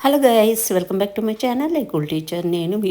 Hello guys welcome back to my channel. Cool teacher నేను మీ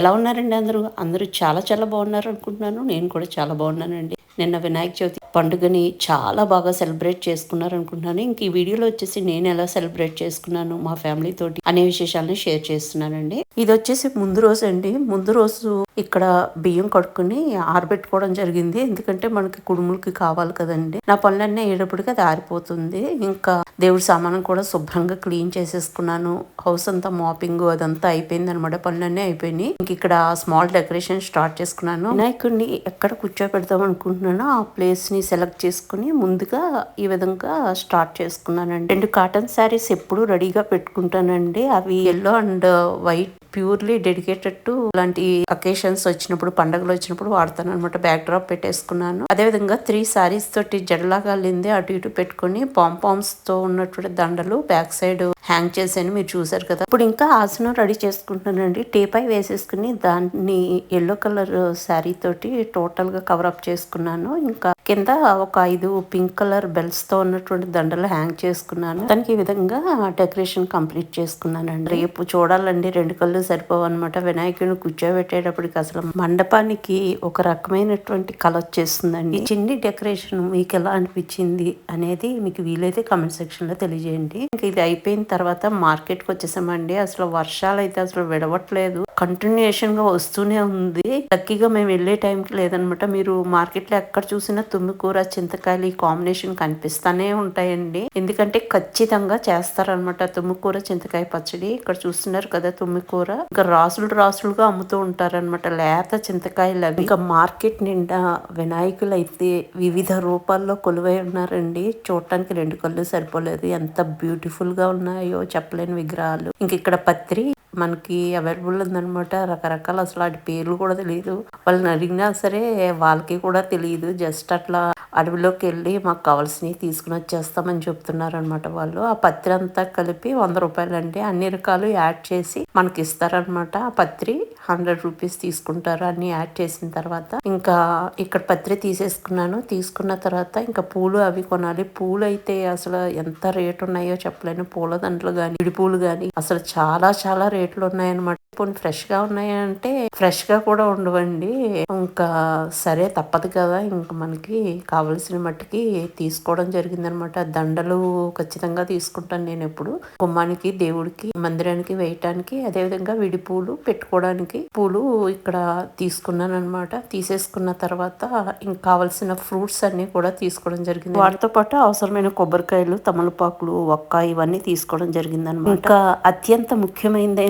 ఎలా ఉన్నారండి అందరూ? అందరూ చాలా చాలా బాగున్నారు అనుకుంటున్నాను. నేను కూడా చాలా బాగున్నానండి. నిన్న వినాయక చవితి పండుగని చాలా బాగా సెలబ్రేట్ చేసుకున్నారు అనుకుంటున్నాను ఇంక ఈ వీడియోలో వచ్చేసి నేను ఎలా సెలబ్రేట్ చేసుకున్నాను మా ఫ్యామిలీ తోటి అనే విశేషాలను షేర్ చేస్తున్నానండి. ఇది వచ్చేసి ముందు రోజు అండి. ముందు రోజు ఇక్కడ బియ్యం కడుక్కుని ఆరబెట్టుకోవడం జరిగింది. ఎందుకంటే మనకి కుడుములకి కావాలి కదండి. నా పనులన్నీ అయ్యేటప్పటికి అది ఆరిపోతుంది. ఇంకా దేవుడి సామానం కూడా శుభ్రంగా క్లీన్ చేసేసుకున్నాను. హౌస్ అంతా మాపింగ్ అదంతా అయిపోయింది అనమాట పనులన్నీ అయిపోయినాయి. ఇంక ఇక్కడ స్మాల్ డెకరేషన్ స్టార్ట్ చేసుకున్నాను. వినాయకుడిని ఎక్కడ కూర్చోబెడదాం అనుకుంటున్నానో ఆ ప్లేస్ని సెలెక్ట్ చేసుకుని ముందుగా ఈ విధంగా స్టార్ట్ చేసుకున్నానండి. రెండు కాటన్ శారీస్ ఎప్పుడు రెడీగా పెట్టుకుంటానండి. అవి yellow and white purely dedicated to ఇలాంటి అకేషన్స్ వచ్చినప్పుడు పండుగలు వచ్చినప్పుడు వాడతాను అనమాట బ్యాక్ డ్రాప్ పెట్టేసుకున్నాను. అదే విధంగా త్రీ సారీస్ తోటి జడలాగా వెళ్ళింది అటు ఇటు పెట్టుకుని పాంపామ్స్తో ఉన్నటువంటి దండలు బ్యాక్ సైడ్ హ్యాంగ్ చేశాను. మీరు చూసారు కదా. ఇప్పుడు ఇంకా ఆసనం రెడీ చేసుకుంటున్నానండి. టేపై వేసేసుకుని దాన్ని ఎల్లో కలర్ శారీ తోటి టోటల్గా కవర్ అప్ చేసుకున్నాను. ఇంకా కింద ఒక ఐదు పింక్ కలర్ బెల్స్తో ఉన్నటువంటి దండలు హ్యాంగ్ చేసుకున్నాను. దానికి ఈ విధంగా డెకరేషన్ కంప్లీట్ చేసుకున్నానండి. రేపు చూడాలండి. రెండు కళ్ళు సరిపోవు అనమాట వినాయకుడిని కూర్చోబెట్టేటప్పటికి అసలు మండపానికి ఒక రకమైనటువంటి కళ వచ్చేస్తుందండి. చిన్ని డెకరేషన్ మీకు ఎలా అనిపించింది అనేది మీకు వీలైతే కమెంట్ సెక్షన్లో తెలియజేయండి. ఇంకా ఇది అయిపోయిన తర్వాత మార్కెట్కి వచ్చేసామండి. అసలు వర్షాలు అయితే అసలు విడవట్లేదు. కంటిన్యూషన్గా వస్తూనే ఉంది. లక్కీగా మేము వెళ్ళే టైంకి లేదనమాట. మీరు మార్కెట్లో ఎక్కడ చూసినా తుమ్మికూర చింతకాయలు ఈ కాంబినేషన్ కనిపిస్తానే ఉంటాయండి. ఎందుకంటే ఖచ్చితంగా చేస్తారనమాట తుమ్మికూర చింతకాయ పచ్చడి. ఇక్కడ చూస్తున్నారు కదా తుమ్మికూర. ఇంకా రాసులు రాసులుగా అమ్ముతూ ఉంటారనమాట. లేత చింతకాయలు అవి. ఇంకా మార్కెట్ నిండా వినాయకులు అయితే వివిధ రూపాల్లో కొలువై ఉన్నారండి. చూడటానికి రెండు కళ్ళు సరిపోలేదు. ఎంత బ్యూటిఫుల్గా ఉన్నాయో చెప్పలేని విగ్రహాలు. ఇంక ఇక్కడ పత్రి మనకి అవైలబుల్ ఉందనమాట రకరకాల అసలు వాటి పేర్లు కూడా తెలియదు వాళ్ళని అడిగినా సరే వాళ్ళకి కూడా తెలియదు జస్ట్ అట్లా అడవిలోకి వెళ్ళి మాకు కావాల్సినవి తీసుకుని వచ్చేస్తామని చెప్తున్నారు అనమాట వాళ్ళు. ఆ పత్రి అంతా కలిపి వంద రూపాయలు అండి అన్ని రకాలు యాడ్ చేసి మనకి ఇస్తారనమాట ఆ పత్రి హండ్రెడ్ రూపీస్ తీసుకుంటారు. అన్ని యాడ్ చేసిన తర్వాత ఇంకా ఇక్కడ పత్రి తీసేసుకున్నాను. తీసుకున్న తర్వాత ఇంకా పూలు అవి కొనాలి. పూలు అయితే అసలు ఎంత రేట్ ఉన్నాయో చెప్పలేను. పూల దండలు కానీ ఇడి పూలు కానీ అసలు చాలా చాలా రేట్లు ఉన్నాయన్నమాట. పోనీ ఫ్రెష్గా ఉన్నాయంటే ఫ్రెష్గా కూడా ఉండవండి. ఇంకా సరే తప్పదు కదా. ఇంకా మనకి కావలసిన మట్టికి తీసుకోవడం జరిగింది అనమాట దండలు ఖచ్చితంగా తీసుకుంటాను నేను ఎప్పుడు. గుమ్మానికి దేవుడికి మందిరానికి వేయటానికి అదే విధంగా విడి పూలు పెట్టుకోవడానికి పూలు ఇక్కడ తీసుకున్నాను అనమాట తీసేసుకున్న తర్వాత ఇంకా కావలసిన ఫ్రూట్స్ అన్ని కూడా తీసుకోవడం జరిగింది. వాటితో పాటు అవసరమైన కొబ్బరికాయలు తమలపాకులు ఒక్క ఇవన్నీ తీసుకోవడం జరిగింది అనమాట ఇంకా అత్యంత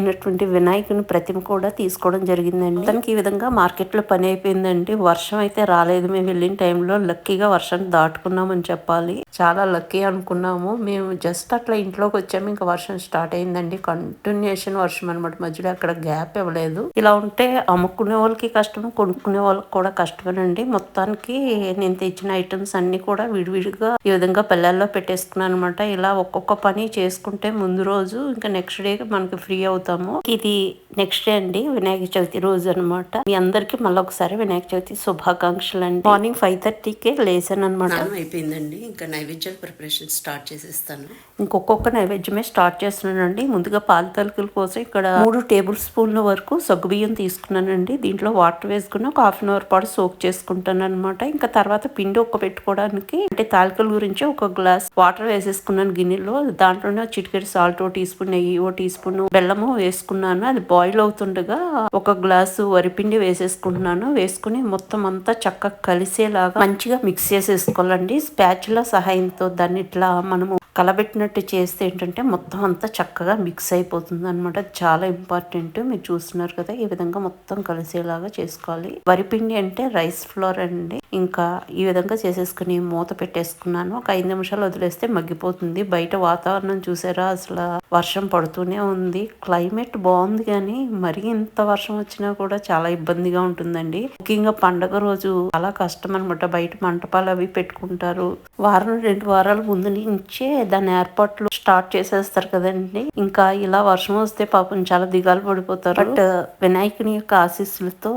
అయినటువంటి వినాయకుని ప్రతిమ కూడా తీసుకోవడం జరిగిందండి. తనకి ఈ విధంగా మార్కెట్లో పని అయిపోయిందండి. వర్షం అయితే రాలేదు. మేము వెళ్ళిన టైంలో లక్కీగా వర్షం దాటుకున్నామని చెప్పాలి. చాలా లక్కీ అనుకున్నాము. మేము జస్ట్ అట్లా ఇంట్లోకి వచ్చాము. ఇంకా వర్షం స్టార్ట్ అయిందండి. కంటిన్యూషన్ వర్షం అనమాట మధ్యలో అక్కడ గ్యాప్ ఇవ్వలేదు. ఇలా ఉంటే అమ్ముకునే వాళ్ళకి కష్టం కొనుక్కునే వాళ్ళకి కూడా కష్టమేనండి. మొత్తానికి నేను తెచ్చిన ఐటమ్స్ అన్ని కూడా విడివిడిగా ఈ విధంగా పిల్లల్లో పెట్టేసుకున్నాను అనమాట ఇలా ఒక్కొక్క పని చేసుకుంటే ముందు రోజు ఇంకా నెక్స్ట్ డే మనకి ఫ్రీ అవుతాం. అవుతాము ఇది నెక్స్ట్ డే అండి వినాయక చవితి రోజు అనమాట మీ అందరికి మళ్ళీ ఒకసారి వినాయక చవితి శుభాకాంక్షలు అండి మార్నింగ్ ఫైవ్ థర్టీకే లేసాను అనమాట అయిపోయిందండి. ఇంకా నైవేద్యాల ప్రిపరేషన్ స్టార్ట్ చేసేస్తాను. ఇంకొక నైవేద్యమే స్టార్ట్ చేస్తున్నానండి. ముందుగా పాల తలుకుల కోసం ఇక్కడ మూడు టేబుల్ స్పూన్ల వరకు సగ్గుబియ్యం తీసుకున్నానండి. దీంట్లో వాటర్ వేసుకుని ఒక హాఫ్ అన్ అవర్ పాటు సోక్ చేసుకుంటాను అనమాట ఇంకా తర్వాత పిండి ఒక్క పెట్టుకోవడానికి అంటే తాలికల గురించి ఒక గ్లాస్ వాటర్ వేసేసుకున్నాను గిన్నెలో. దాంట్లోనే చిటికెడు సాల్ట్ ఓ టీ స్పూన్ నెయ్యి ఓ టీ స్పూన్ బెల్లము వేసుకున్నాను. అది బాయిల్ అవుతుండగా ఒక గ్లాసు వరిపిండి వేసేసుకుంటున్నాను. వేసుకుని మొత్తం అంతా చక్కగా కలిసేలాగా మంచిగా మిక్స్ చేసేసుకోవాలండి. స్పాచుల సహాయంతో దాన్ని ఇట్లా మనము కలబెట్టినట్టు చేస్తే ఏంటంటే మొత్తం అంతా చక్కగా మిక్స్ అయిపోతుంది అనమాట చాలా ఇంపార్టెంట్ మీరు చూస్తున్నారు కదా ఈ విధంగా మొత్తం కలిసేలాగా చేసుకోవాలి. వరిపిండి అంటే రైస్ ఫ్లోర్ అండి. ఇంకా ఈ విధంగా చేసేసుకుని మూత పెట్టేసుకున్నాను. ఒక ఐదు నిమిషాలు వదిలేస్తే మగ్గిపోతుంది. బయట వాతావరణం చూసారా? అసలు వర్షం పడుతూనే ఉంది. క్లైమేట్ బాగుంది కానీ మరి ఇంత వర్షం వచ్చినా కూడా చాలా ఇబ్బందిగా ఉంటుందండి. ముఖ్యంగా పండగ రోజు చాలా కష్టం అనమాట బయట మంటపాలు అవి పెట్టుకుంటారు. వారం రెండు వారాల ముందు నుంచే దాని ఏర్పాట్లు స్టార్ట్ చేసేస్తారు కదండి. ఇంకా ఇలా వర్షం వస్తే పాపం చాలా దిగాలు పడిపోతారు. బట్ వినాయకుని యొక్క ఆశీస్సులతో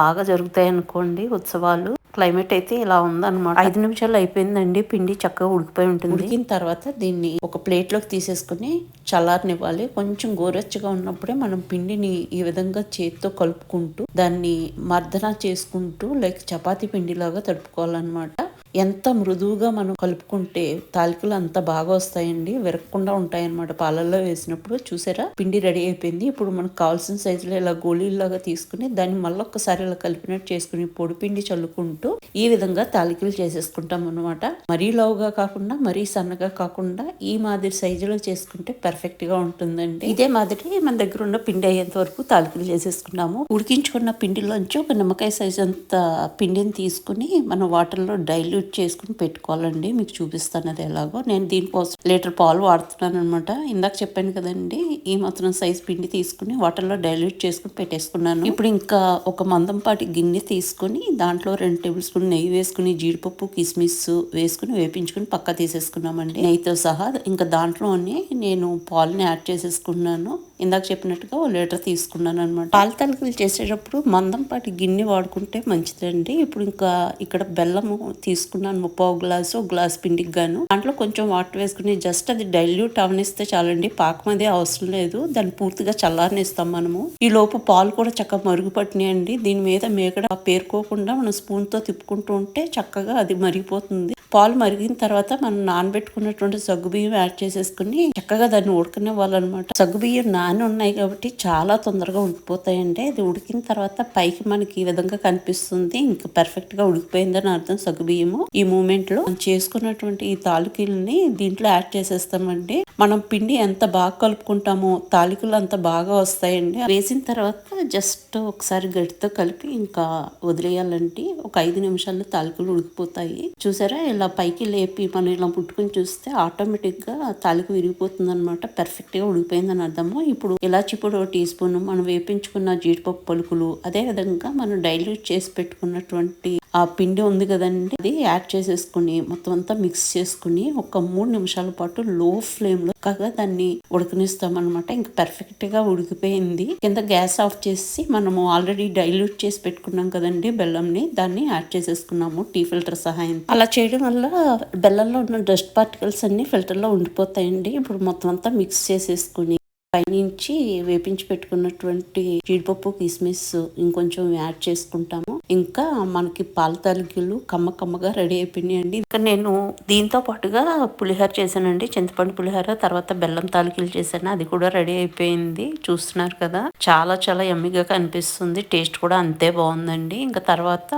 బాగా జరుగుతాయి అనుకోండి ఉత్సవాలు. క్లైమేట్ అయితే ఇలా ఉందన్నమాట. ఐదు నిమిషాలు అయిపోయిందండి. పిండి చక్కగా ఉడికిపోయి ఉంటుంది. ఉడికిన తర్వాత దీన్ని ఒక ప్లేట్లోకి తీసేసుకుని చల్లారనివ్వాలి. కొంచెం గోరెచ్చగా ఉన్నప్పుడే మనం పిండిని ఈ విధంగా చేతితో కలుపుకుంటూ దాన్ని మర్దన చేసుకుంటూ లైక్ చపాతీ పిండిలాగా తడుపుకోవాలన్నమాట. ఎంత మృదువుగా మనం కలుపుకుంటే తాలికలు అంత బాగా వస్తాయండి విరగకుండా ఉంటాయన్నమాట. పాలల్లో వేసినప్పుడు చూసారా? పిండి రెడీ అయిపోయింది. ఇప్పుడు మనకు కావాల్సిన సైజులో ఇలా గోళీలాగా తీసుకుని దాన్ని మళ్ళీ ఒక్కసారి ఇలా కలిపినట్టు చేసుకుని పొడి పిండి చల్లుకుంటూ ఈ విధంగా తాలికలు చేసేసుకుంటాం అనమాట మరీ లావుగా కాకుండా మరీ సన్నగా కాకుండా ఈ మాదిరి సైజులో చేసుకుంటే పర్ఫెక్ట్గా ఉంటుందండి. ఇదే మాదిరి మన దగ్గర ఉన్న పిండి అయ్యేంత వరకు తాలికలు చేసేసుకున్నాము. ఉడికించుకున్న పిండిలోంచి ఒక నిమ్మకాయ సైజు అంత పిండిని తీసుకుని మనం వాటర్లో డైల్యూట్ చేసుకుని పెట్టుకోవాలండి. మీకు చూపిస్తాను అది ఎలాగో. నేను దీనికోసం లీటర్ పాలు వాడుతున్నాను అనమాట ఇందాక చెప్పాను కదండి ఈ మాత్రం సైజ్ పిండి తీసుకుని వాటర్లో డైల్యూట్ చేసుకుని పెట్టేసుకున్నాను. ఇప్పుడు ఇంకా ఒక మందంపాటి గిన్నె తీసుకుని దాంట్లో రెండు టేబుల్ స్పూన్ నెయ్యి వేసుకుని జీడిపప్పు కిస్మిస్ వేసుకుని వేపించుకుని పక్క తీసేసుకున్నామండి. నెయ్యితో సహా ఇంకా దాంట్లోనే నేను పాలని యాడ్ చేసేసుకున్నాను. ఇందాక చెప్పినట్టుగా ఓ లీటర్ తీసుకున్నాను అనమాట పాల తలకలు చేసేటప్పుడు మందంపాటి గిన్నె వాడుకుంటే మంచిదండి. ఇప్పుడు ఇంకా ఇక్కడ బెల్లము తీసుకున్నాను ముప్పావు గ్లాసు ఒక గ్లాస్ పిండికి గాను. దాంట్లో కొంచెం వాటర్ వేసుకుని జస్ట్ అది డైల్యూట్ అవనిస్తే చాలండి. పాకం అదే అవసరం లేదు. దాన్ని పూర్తిగా చల్లారనిస్తాం మనము. ఈ లోపు పాలు కూడా చక్కగా మరుగుపట్టినాయండి. దీని మీద మేకడ పేరుకోకుండా మనం స్పూన్తో తిప్పుకుంటూ ఉంటే చక్కగా అది మరిగిపోతుంది. పాలు మరిగిన తర్వాత మనం నానబెట్టుకున్నటువంటి సగ్గుబియ్యం యాడ్ చేసేసుకుని చక్కగా దాన్ని ఉడకనివ్వాలన్నమాట. సగ్గుబియ్యం నాని ఉన్నాయి కాబట్టి చాలా తొందరగా ఉడికిపోతాయండి అది ఉడికిన తర్వాత పైకి మనకి ఈ విధంగా కనిపిస్తుంది. ఇంకా పర్ఫెక్ట్గా ఉడికిపోయిందని అర్థం సగ్గుబియ్యము ఈ మూమెంట్లో చేసుకున్నటువంటి ఈ తాలికల్ని దీంట్లో యాడ్ చేసేస్తామండి. మనం పిండి ఎంత బాగా కలుపుకుంటామో తాలికలు అంత బాగా వస్తాయండి. వేసిన తర్వాత జస్ట్ ఒకసారి గట్టితో కలిపి ఇంకా వదిలేయాలంటే ఒక ఐదు నిమిషాల్లో తాలికలు ఉడికిపోతాయి. చూసారా ఇలా పైకి లేపి మనం ఇలా ముట్టుకుని చూస్తే ఆటోమేటిక్గా విరిగిపోతుంది అనమాట పర్ఫెక్ట్గా ఉడికిపోయిందని అర్థము. ఇప్పుడు ఇలాచి పొడి ఒక టీ స్పూన్ మనం వేపించుకున్న జీడిపప్పు పలుకులు అదే విధంగా మనం డైల్యూట్ చేసి పెట్టుకున్నటువంటి ఆ పిండి ఉంది కదండి అది యాడ్ చేసేసుకుని మొత్తం అంతా మిక్స్ చేసుకుని ఒక మూడు నిమిషాల పాటు లో ఫ్లేమ్లో దాన్ని ఉడకనిస్తాం అనమాట ఇంకా పర్ఫెక్ట్గా ఉడికిపోయింది. కింద గ్యాస్ ఆఫ్ చేసి మనము ఆల్రెడీ డైల్యూట్ చేసి పెట్టుకున్నాం కదండి బెల్లంని దాన్ని యాడ్ చేసేసుకున్నాము టీ ఫిల్టర్ సహాయం అలా చేయడం వల్ల బెల్లంలో ఉన్న డస్ట్ పార్టికల్స్ అన్ని ఫిల్టర్లో ఉండిపోతాయండి. ఇప్పుడు మొత్తం అంతా మిక్స్ చేసేసుకుని పైనుంచి వేపించి పెట్టుకున్నటువంటి జీడిపప్పు కిస్మిస్ ఇంకొంచెం యాడ్ చేసుకుంటాము. ఇంకా మనకి పాల తలికలు కమ్మ కమ్మగా రెడీ అయిపోయినాయండి. ఇంకా నేను దీంతో పాటుగా పులిహోర చేశానండి. చింతపండు పులిహోర తర్వాత బెల్లం తాలికలు చేశాను. అది కూడా రెడీ అయిపోయింది. చూస్తున్నారు కదా చాలా చాలా ఎమ్మిగా కనిపిస్తుంది. టేస్ట్ కూడా అంతే బాగుందండి. ఇంకా తర్వాత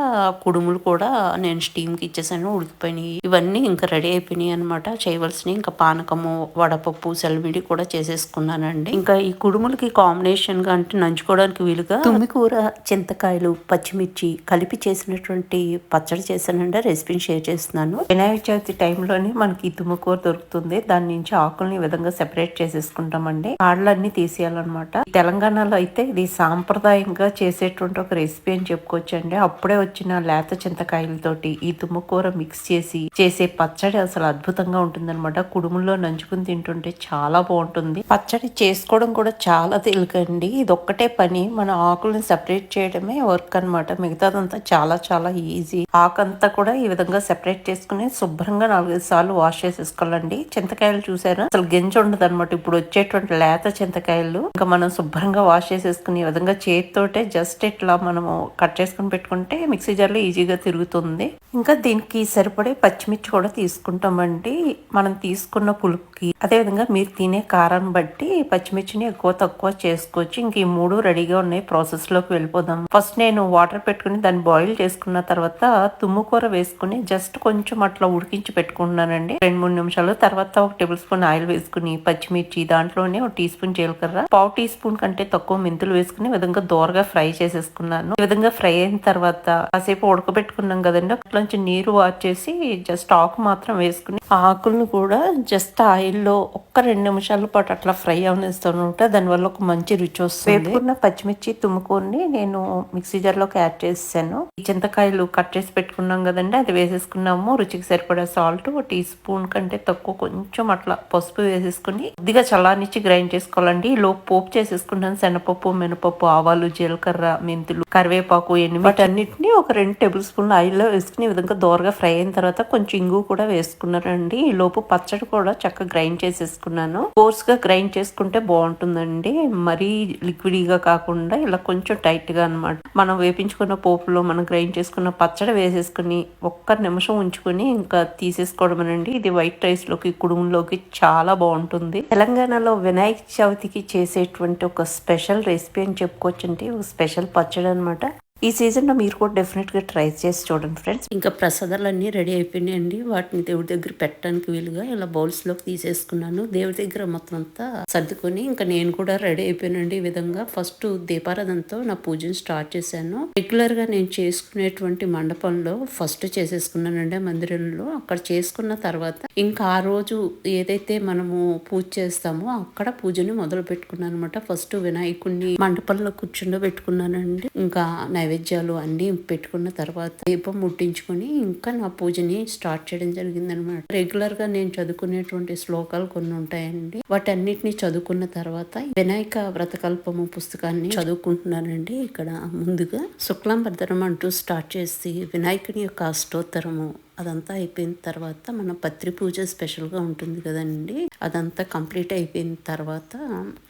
కుడుములు కూడా నేను స్టీమ్కి ఇచ్చేసాను. ఉడికిపోయినాయి. ఇవన్నీ ఇంకా రెడీ అయిపోయినాయి అనమాట చేయవలసినవి ఇంకా పానకము వడపప్పు సెలవిడి కూడా చేసేసుకున్నానండి. ఇంకా ఈ కుడుములకి కాంబినేషన్గా అంటే నంచుకోవడానికి వీలుగా తుమ్మికూర చింతకాయలు పచ్చిమిర్చి కలిపి చేసినటువంటి పచ్చడి చేశానండి. రెసిపీని షేర్ చేస్తున్నాను. వినాయక చవితి టైంలోనే మనకి తుమ్మకూర దొరుకుతుంది. దాని నుంచి ఆకుల్ని విధంగా సెపరేట్ చేసేసుకుంటామండి. కాళ్ళన్నీ తీసేయాలన్నమాట. తెలంగాణలో అయితే ఇది సాంప్రదాయంగా చేసేటువంటి ఒక రెసిపీ అని చెప్పుకోవచ్చండి. అప్పుడే వచ్చిన లేత చింతకాయలతోటి ఈ తుమ్మకూర మిక్స్ చేసి చేసే పచ్చడి అసలు అద్భుతంగా ఉంటుందన్నమాట. కుడుముల్లో నంచుకుని తింటుంటే చాలా బాగుంటుంది. పచ్చడి చేసుకోవడం కూడా చాలా తేలికండి. ఇది ఒక్కటే పని. మన ఆకులను సెపరేట్ చేయడమే వర్క్ అనమాట మిగతాదంతా చాలా చాలా ఈజీ. ఆకంతా కూడా ఈ విధంగా సెపరేట్ చేసుకుని శుభ్రంగా నాలుగైదు సార్లు వాష్ చేసేసుకోవాలండి. చింతకాయలు చూసారా? అసలు గింజ ఉండదు అనమాట ఇప్పుడు వచ్చేటువంటి లేత చింతకాయలు. ఇంకా మనం శుభ్రంగా వాష్ చేసేసుకుని ఈ విధంగా చేతితోటే జస్ట్ ఇట్లా మనము కట్ చేసుకుని పెట్టుకుంటే మిక్సీ జార్లో ఈజీగా తిరుగుతుంది. ఇంకా దీనికి సరిపడే పచ్చిమిర్చి కూడా తీసుకుంటామండి. మనం తీసుకున్న పులుపుకి. అదే విధంగా మీరు తినే కారాన్ని బట్టి పచ్చి పచ్చిమిర్చిని ఎక్కువ తక్కువ చేసుకోవచ్చు ఇంక ఈ మూడు రెడీగా ఉన్నాయి. ప్రాసెస్లోకి వెళ్ళిపోదాం. ఫస్ట్ నేను వాటర్ పెట్టుకుని దాన్ని బాయిల్ చేసుకున్న తర్వాత తుమ్ముకూర వేసుకుని జస్ట్ కొంచెం అట్లా ఉడికించి పెట్టుకుంటున్నానండి. రెండు మూడు నిమిషాలు. తర్వాత ఒక టేబుల్ స్పూన్ ఆయిల్ వేసుకుని పచ్చిమిర్చి దాంట్లోనే ఒక టీ స్పూన్ జీలకర్ర పావు టీ స్పూన్ కంటే తక్కువ మెంతులు వేసుకుని విధంగా దోరగా ఫ్రై చేసేసుకున్నాను. ఈ విధంగా ఫ్రై అయిన తర్వాత కాసేపు ఉడకబెట్టుకున్నాం కదండి. అట్లోంచి నీరు వాచేసి జస్ట్ ఆకు మాత్రం వేసుకుని ఆకులను కూడా జస్ట్ ఆయిల్లో ఒక్క రెండు నిమిషాల పాటు అట్లా ఫ్రై అవని వేస్తాను అనమాట దానివల్ల ఒక మంచి రుచి వస్తుంది. వేపుకున్న పచ్చిమిర్చి తుమ్ముకొని నేను మిక్సీ జార్లోకి యాడ్ చేసాను ఈ చింతకాయలు కట్ చేసి పెట్టుకున్నాం కదండి అది వేసేసుకున్నాము. రుచికి సరిపడా సాల్ట్ ఒక టీ స్పూన్ కంటే తక్కువ కొంచెం అట్లా పసుపు వేసేసుకుని కొద్దిగా చల్లారించి గ్రైండ్ చేసుకోవాలండి. లో పోపు చేసేసుకుంటాను. శనపప్పు మినపప్పు ఆవాలు జీలకర్ర మెంతులు కరివేపాకు ఎండు వాటన్నిటిని ఒక రెండు టేబుల్ స్పూన్లు ఆయిల్లో వేసుకుని ఈ విధంగా దోరగా ఫ్రై అయిన తర్వాత కొంచెం ఇంగు కూడా వేసుకున్నానండి. ఈ లోపు పచ్చడి కూడా చక్కగా గ్రైండ్ చేసేసుకున్నాను. కోర్స్గా గ్రైండ్ చేసుకుంటే బాగుంటుందండి. మరీ లిక్విడీగా కాకుండా ఇలా కొంచెం టైట్గా అనమాట మనం వేపించుకున్న పోపులో మనం గ్రైండ్ చేసుకున్న పచ్చడి వేసేసుకుని ఒక్క నిమిషం ఉంచుకుని ఇంకా తీసేసుకోవడమనండి. ఇది వైట్ రైస్లోకి కుడుములోకి చాలా బాగుంటుంది. తెలంగాణలో వినాయక చవితికి చేసేటువంటి ఒక స్పెషల్ రెసిపీ అని చెప్పుకోవచ్చండి ఒక స్పెషల్ పచ్చడి అనమాట ఈ సీజన్లో మీరు కూడా డెఫినెట్గా ట్రై చేసి చూడండి ఫ్రెండ్స్. ఇంకా ప్రసాదాలన్నీ రెడీ అయిపోయినాయండి. వాటిని దేవుడి దగ్గర పెట్టడానికి వీలుగా ఇలా బౌల్స్లోకి తీసేసుకున్నాను. దేవుడి దగ్గర మొత్తం అంతా సర్దుకొని ఇంకా నేను కూడా రెడీ అయిపోయానండి ఈ విధంగా. ఫస్ట్ దీపారాధనతో నా పూజను స్టార్ట్ చేశాను. రెగ్యులర్గా నేను చేసుకునేటువంటి మండపంలో ఫస్ట్ చేసేసుకున్నానండి మందిరంలో. అక్కడ చేసుకున్న తర్వాత ఇంకా ఆ రోజు ఏదైతే మనము పూజ చేస్తామో అక్కడ పూజని మొదలు పెట్టుకున్నాను అనమాట ఫస్ట్ వినాయకుడిని మండపంలో కూర్చుండో పెట్టుకున్నానండి ఇంకా నైవేద్యాలు అన్నీ పెట్టుకున్న తర్వాత దీపం ముట్టించుకొని ఇంకా నా పూజని స్టార్ట్ చేయడం జరిగిందనమాట. రెగ్యులర్గా నేను చదువుకునేటువంటి శ్లోకాలు కొన్ని ఉంటాయండి. వాటన్నిటిని చదువుకున్న తర్వాత వినాయక వ్రతకల్పము పుస్తకాన్ని చదువుకుంటున్నానండి. ఇక్కడ ముందుగా శుక్లాంబర్ధనం భద్రం అంటూ స్టార్ట్ చేసి వినాయకుని యొక్క అష్టోత్తరము అదంతా అయిపోయిన తర్వాత మన పత్రి పూజ స్పెషల్గా ఉంటుంది కదండి. అదంతా కంప్లీట్ అయిపోయిన తర్వాత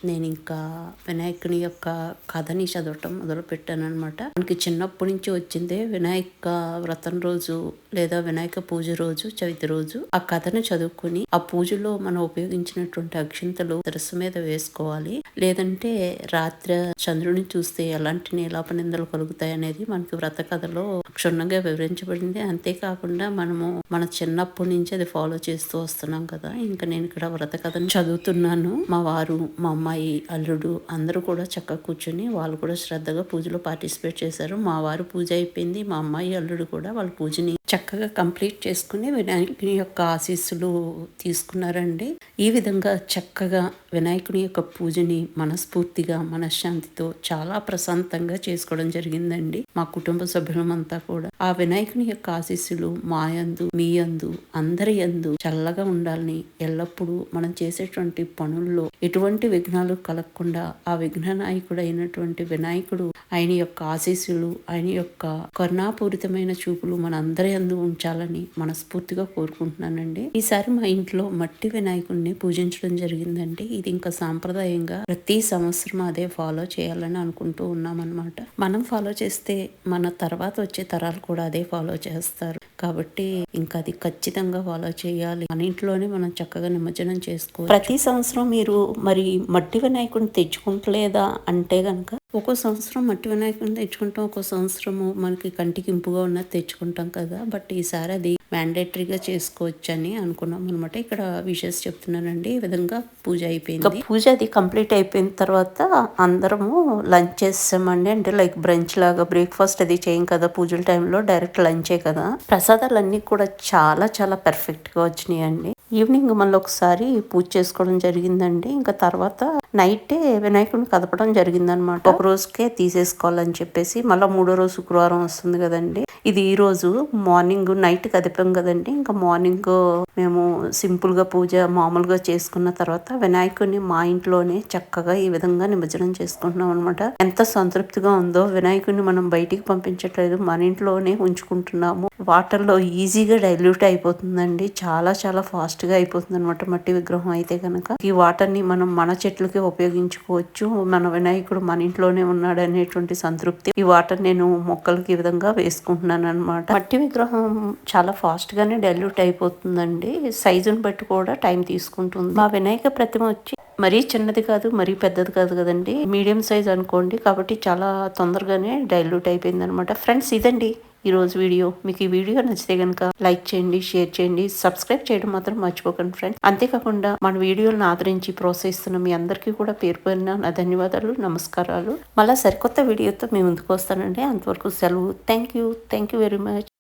నేను ఇంకా వినాయకుని యొక్క కథని చదవటం మొదలు పెట్టాను అనమాట మనకి చిన్నప్పటి నుంచి వచ్చిందే వినాయక వ్రతం రోజు లేదా వినాయక పూజ రోజు చవితి రోజు. ఆ కథను చదువుకుని ఆ పూజలో మనం ఉపయోగించినటువంటి అక్షింతలు దరస్సు మీద వేసుకోవాలి. లేదంటే రాత్రి చంద్రుని చూస్తే ఎలాంటి నీలాపనిందలు కలుగుతాయి అనేది మనకి వ్రత కథలో క్షుణ్ణంగా వివరించబడింది. అంతేకాకుండా మనము మన చిన్నప్పటి నుంచి అది ఫాలో చేస్తూ వస్తున్నాం కదా. ఇంకా నేను ఇక్కడ వ్రత కథను చదువుతున్నాను. మా వారు మా అమ్మాయి అల్లుడు అందరూ కూడా చక్కగా కూర్చొని వాళ్ళు కూడా శ్రద్ధగా పూజలో పార్టిసిపేట్ చేశారు. మా వారు పూజ అయిపోయింది. మా అమ్మాయి అల్లుడు కూడా వాళ్ళ పూజని చక్కగా కంప్లీట్ చేసుకుని వినాయకుని యొక్క ఆశీస్సులు తీసుకున్నారండి. ఈ విధంగా చక్కగా వినాయకుని యొక్క పూజని మనస్ఫూర్తిగా మనశ్శాంతితో చాలా ప్రశాంతంగా చేసుకోవడం జరిగిందండి. మా కుటుంబ సభ్యులమంతా కూడా. ఆ వినాయకుని యొక్క ఆశీస్సులు మాయందు మీయందు అందరి యందు చల్లగా ఉండాలని ఎల్లప్పుడూ మనం చేసేటువంటి పనుల్లో ఎటువంటి విఘ్నాలు కలగకుండా ఆ విఘ్న నాయకుడు అయినటువంటి వినాయకుడు ఆయన యొక్క ఆశీస్సులు ఆయన యొక్క కరుణాపూరితమైన చూపులు మనందరి అందరి ఉంచాలని మనస్ఫూర్తిగా కోరుకుంటున్నానండి. ఈసారి మా ఇంట్లో మట్టి వినాయకుడిని పూజించడం జరిగిందండి. ఇది ఇంకా సాంప్రదాయంగా ప్రతి సంవత్సరం అదే ఫాలో చేయాలని అనుకుంటూ ఉన్నాం మనం ఫాలో చేస్తే మన తర్వాత వచ్చే తరాలు కూడా అదే ఫాలో చేస్తారు. కాబట్టి ఇంకా అది ఖచ్చితంగా ఫాలో చేయాలి. మన ఇంట్లోనే మనం చక్కగా నిమజ్జనం చేసుకోవాలి ప్రతి సంవత్సరం మీరు మరి మట్టి వినాయకుడిని తెచ్చుకుంటలేదా అంటే గనక ఒక్కో సంవత్సరం మట్టి వినాయకుడిని తెచ్చుకుంటాం ఒక్కో సంవత్సరము మనకి కంటికి ఇంపుగా ఉన్నది తెచ్చుకుంటాం కదా. బట్ ఈసారి అది మ్యాండేటరీగా చేసుకోవచ్చు అని అనుకున్నాం అనమాట ఇక్కడ విషెస్ చెప్తున్నానండి. ఈ విధంగా పూజ అయిపోయింది. పూజ అది కంప్లీట్ అయిపోయిన తర్వాత అందరము లంచ్ చేసామండి అంటే లైక్ బ్రంచ్ లాగా బ్రేక్ఫాస్ట్ అది చేయం కదా పూజల టైంలో డైరెక్ట్ లంచే కదా. ప్రసాదాలన్నీ కూడా చాలా చాలా పర్ఫెక్ట్గా వచ్చినాయి అండి ఈవినింగ్ మళ్ళీ ఒకసారి పూజ చేసుకోవడం జరిగిందండి. ఇంకా తర్వాత నైటే వినాయకుడిని కదపడం జరిగిందనమాట ఒక రోజుకే తీసేసుకోవాలని చెప్పేసి మళ్ళీ మూడో రోజు శుక్రవారం వస్తుంది కదండి. ఇది ఈ రోజు మార్నింగ్ నైట్ కదిపాం కదండి. ఇంకా మార్నింగ్ మేము సింపుల్గా పూజ మామూలుగా చేసుకున్న తర్వాత వినాయకుడిని మా ఇంట్లోనే చక్కగా ఈ విధంగా నిమజ్జనం చేసుకుంటున్నాం అనమాట ఎంత సంతృప్తిగా ఉందో వినాయకుడిని మనం బయటికి పంపించట్లేదు. మన ఇంట్లోనే ఉంచుకుంటున్నాము. వాటర్లో ఈజీగా డైల్యూట్ అయిపోతుందండి. చాలా చాలా ఫాస్ట్గా అయిపోతుంది అనమాట మట్టి విగ్రహం అయితే కనుక ఈ వాటర్ని మనం మన చెట్లకి ఉపయోగించుకోవచ్చు. మన వినాయకుడు మన ఇంట్లోనే ఉన్నాడు అనేటువంటి సంతృప్తి. ఈ వాటర్ నేను మొక్కలకి ఈ విధంగా వేసుకుంటున్నాను అనమాట మట్టి విగ్రహం చాలా ఫాస్ట్ గానే డైల్యూట్ అయిపోతుందండి. సైజుని బట్టి కూడా టైం తీసుకుంటుంది. మా వినాయక ప్రతిమ వచ్చి మరీ చిన్నది కాదు మరీ పెద్దది కాదు కదండి. మీడియం సైజ్ అనుకోండి కాబట్టి చాలా తొందరగానే డైల్యూట్ అయిపోయింది అనమాట ఫ్రెండ్స్ ఇదండి. ఈరోజు వీడియో. మీకు ఈ వీడియో నచ్చితే కనుక లైక్ చేయండి షేర్ చేయండి సబ్స్క్రైబ్ చేయడం మాత్రం మర్చిపోకండి ఫ్రెండ్స్. అంతేకాకుండా మన వీడియోలను ఆదరించి ప్రోత్సహిస్తున్న మీ అందరికీ కూడా పేరు పేరున నా ధన్యవాదాలు నమస్కారాలు. మళ్ళీ సరికొత్త వీడియోతో మేము ముందుకు వస్తానండి. అంతవరకు సెలవు. Thank you thank you very much